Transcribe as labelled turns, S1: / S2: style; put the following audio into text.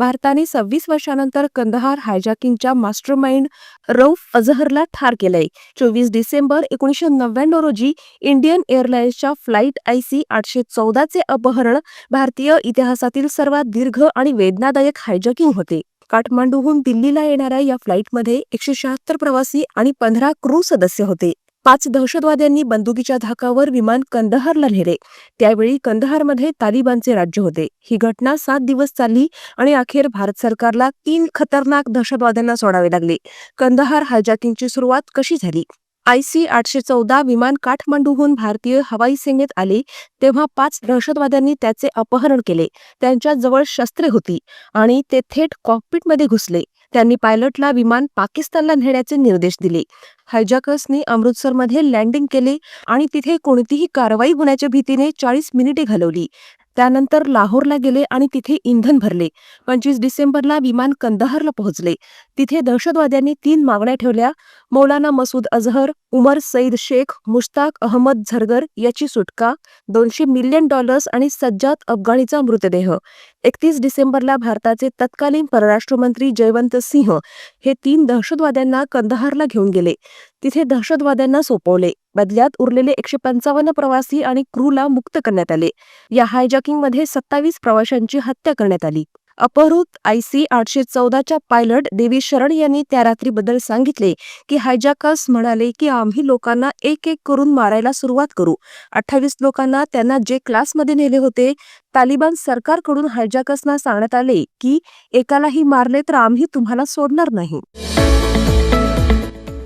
S1: भारताने सव्वीस वर्षानंतर कंदहार हायजॅकिंगच्या मास्टरमाइंड रौफ अझहरला ठार केलंय. चोवीस डिसेंबर एकोणीसशे नव्याण्णव रोजी इंडियन एअरलाइन्सच्या फ्लाईट आय सी आठशे चौदाचे अपहरण भारतीय इतिहासातील सर्वात दीर्घ आणि वेदनादायक हायजॅकिंग होते. काठमांडूहून दिल्लीला येणाऱ्या या फ्लाईटमध्ये एकशे शहात्तर प्रवासी आणि पंधरा क्रू सदस्य होते. पाच दहशतवाद्यांनी बंदुकीच्या धाकावर विमान कंदहारला नेले. त्यावेळी कंदहारमध्ये तालिबानचे राज्य होते. ही घटना सात दिवस चालली आणि अखेर भारत सरकारला तीन खतरनाक दहशतवाद्यांना सोडावे लागले. कंदहार हायजॅकिंगची सुरुवात कशी झाली? आय सी आठशे चौदा विमान काठमांडूहून भारतीय हवाई सेनेत आले तेव्हा पाच दहशतवाद्यांनी त्याचे अपहरण केले. त्यांच्या जवळ शस्त्रे होती आणि ते थेट कॉकपिटमध्ये घुसले. त्यांनी पायलटला विमान पाकिस्तानला नेण्याचे निर्देश दिले. हायजॅकर्सनी अमृतसरमध्ये लँडिंग केले आणि तिथे कोणतीही कारवाई होण्याच्या भीतीने चाळीस मिनिटे घालवली. त्यानंतर लाहोरला गेले आणि तिथे इंधन भरले. पंचवीस डिसेंबरला विमान कंदहारला पोहोचले. तिथे दहशतवाद्यांनी तीन मागण्या ठेवल्या. मौलाना मसूद अझहर उमर सईद शेख मुश्ताक अहमद झरगर याची सुटका दोनशे मिलियन डॉलर्स आणि सज्जात अफगाणीचा मृतदेह. एकतीस डिसेंबरला भारताचे तत्कालीन परराष्ट्र मंत्री जयवंत सिंह हे तीन दहशतवाद्यांना कंदहारला घेऊन गेले. तिथे दहशतवाद्यांना सोपवले. बदल्यात उरलेले एकशे पंचावन्न प्रवासी आणि क्रूला मुक्त करण्यात आले. या हायजॅकिंगमध्ये सत्तावीस प्रवाशांची हत्या करण्यात आली. अपहृत आय सी आठशे चौदाच्या पायलट देवी शरण यांनी त्या रात्रीबद्दल सांगितले की हायजॅकर्स म्हणाले की आम्ही लोकांना एक एक करून मारायला सुरुवात करू. अठ्ठावीस लोकांना त्यांना जे क्लासमध्ये नेले होते तालिबान सरकारकडून हायजॅकर्सना सांगण्यात आले की एकालाही मारले तर आम्ही तुम्हाला सोडणार नाही.